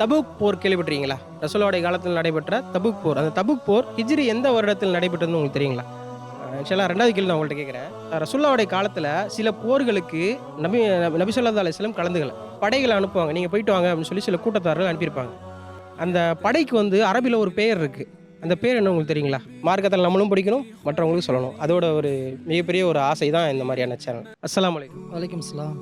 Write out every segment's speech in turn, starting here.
Tabuk போர் கேள்விப்பட்டிருக்கீங்களா? ரசூலோடைய காலத்தில் நடைபெற்ற தபுக் போர். அந்த தபுக் போர் ஹிஜ்ரி எந்த வருடத்தில் நடைபெற்றதுன்னு உங்களுக்கு தெரியுங்களா? ஆக்சுவலாக ரெண்டாவது கேள்வி நான் உங்கள்கிட்ட கேட்குறேன். ரசுல்லாவுடைய காலத்தில் சில போர்களுக்கு நபி நபி சொல்லா அலிஸ்லம் கலந்துக்கல. படைகளை அனுப்புவாங்க. நீங்கள் போயிட்டு வாங்க அப்படின்னு சொல்லி சில கூட்டத்தார்கள் அனுப்பியிருப்பாங்க. அந்த படைக்கு வந்து அரபியில் ஒரு பெயர் இருக்குது அந்த பேர் என்ன உங்களுக்கு தெரியுங்களா? மார்க்கத்தில் நம்மளும் படிக்கணும் மற்றவங்களுக்கு சொல்லணும். அதோட ஒரு மிகப்பெரிய ஒரு ஆசை தான் இந்த மாதிரியான சேனல் அலைக்கும். வலைக்கம் சலாம்.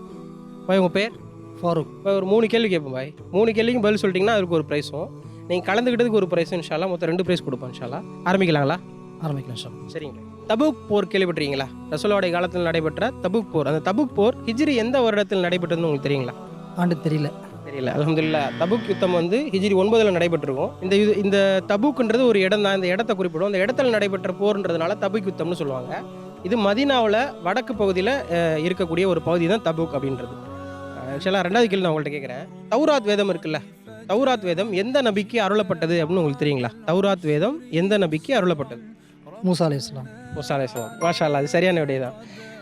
பாய் உங்கள் பேர் ஃபாரூக். இப்போ ஒரு மூணு கேள்வி கேட்போம் பாய். மூணு கேள்விக்கும் பதில் சொல்லிட்டீங்கன்னா அதுக்கு ஒரு ப்ரைஸும் நீங்கள் கலந்துக்கிட்டதுக்கு ஒரு ப்ரைஸும் இன்ஷால்லா மொத்தம் ரெண்டு ப்ரைஸ் கொடுப்போம் இன்ஷால்லா ஆரம்பிக்கலாங்களா? ஆரம்பிக்கலாம் ஷாப் சரிங்க. தபுக் போர் கேள்விப்பட்டிருக்கீங்களா ரசூலோடைய காலத்தில் நடைபெற்ற தபுக் போர். அந்த தபுக் போர் ஹிஜ்ரி எந்த வருடத்தில் நடைபெற்றதுன்னு உங்களுக்கு தெரியுங்களா? ஆண்டு தெரியல. தெரியல அல்ஹம்துலில்லா தபுக் யுத்தம் வந்து ஹிஜ்ரி ஒன்பதில் நடைபெற்றிருக்கும். இந்த இது இந்த தபுக்ன்றது ஒரு இடம் தான் இந்த இடத்த குறிப்பிடும். அந்த இடத்துல நடைபெற்ற போர்ன்றதுனால தபுக் யுத்தம்னு சொல்லுவாங்க. இது மதீனாவில் வடக்கு பகுதியில் இருக்கக்கூடிய ஒரு பகுதி தான் தபுக் அப்படின்றது. ஆக்சுவலாக ரெண்டாவது கேள்வி நான் உங்கள்கிட்ட கேட்குறேன் தௌராத் வேதம் இருக்குல்ல? தௌராத் வேதம் எந்த நபிக்கு அருளப்பட்டது அப்படின்னு உங்களுக்கு தெரியுங்களா? தௌராத் வேதம் எந்த நபிக்கு அருளப்பட்டது? மூசா அலி இஸ்லாம் முசா அலையாம் மாஷா அல்லா அது சரியான விடை தான்.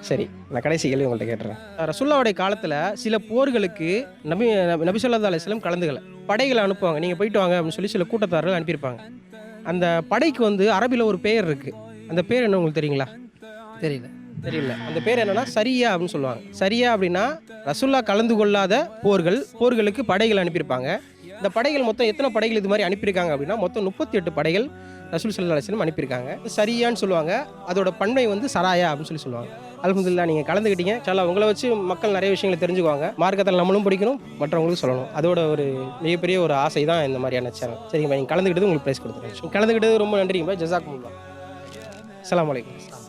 சரி நான் கடைசி கேள்வி உங்கள்கிட்ட கேட்டுறேன். ரசுல்லாவுடைய காலத்தில் சில போர்களுக்கு நபி நபி சொல்லா அலிஸ்லம் கலந்துக்கல. படைகளை அனுப்புவாங்க. நீங்கள் போயிட்டு வாங்க அப்படின்னு சொல்லி சில கூட்டத்தார்கள் அனுப்பியிருப்பாங்க. அந்த படைக்கு வந்து அரபியில் ஒரு பெயர் இருக்குது அந்த பேர் என்ன உங்களுக்கு தெரியுங்களா? தெரியல. தெரியல. அந்த பேர் என்னன்னா சரியா அப்படின்னு சொல்லுவாங்க. சரியா அப்படின்னா ரசுல்லா கலந்து கொள்ளாத போர்கள் போர்களுக்கு படைகள் அனுப்பியிருப்பாங்க. இந்த படைகள் மொத்தம் எத்தனை படைகள் இது மாதிரி அனுப்பியிருக்காங்க அப்படின்னா மொத்தம் முப்பத்தி எட்டு படைகள் ரசூல் சல்லா அலிஸ்லம் அனுப்பியிருக்காங்க. சரியான்னு சொல்லுவாங்க. அதோட பன்மை வந்து சராயா அப்படின்னு சொல்லி சொல்லுவாங்க. அலமதுல்லா நீங்கள் கலந்துக்கிட்டீங்க சலா உங்களை வச்சு மக்கள் நிறைய விஷயங்களை தெரிஞ்சுக்குவாங்க. மார்க்கத்தில் நம்மளும் படிக்கணும் மற்றவங்களுக்கும் சொல்லணும். அதோட ஒரு மிகப்பெரிய ஒரு ஆசை தான் இந்த மாதிரியான சேனல். சரிங்க நீங்கள் கலந்துக்கிட்டது உங்களுக்கு ப்ரைஸ் கொடுத்துருங்க கலந்துக்கிட்டது ரொம்ப நன்றிங்க ஜசாக் அலாம் வலைக்கம்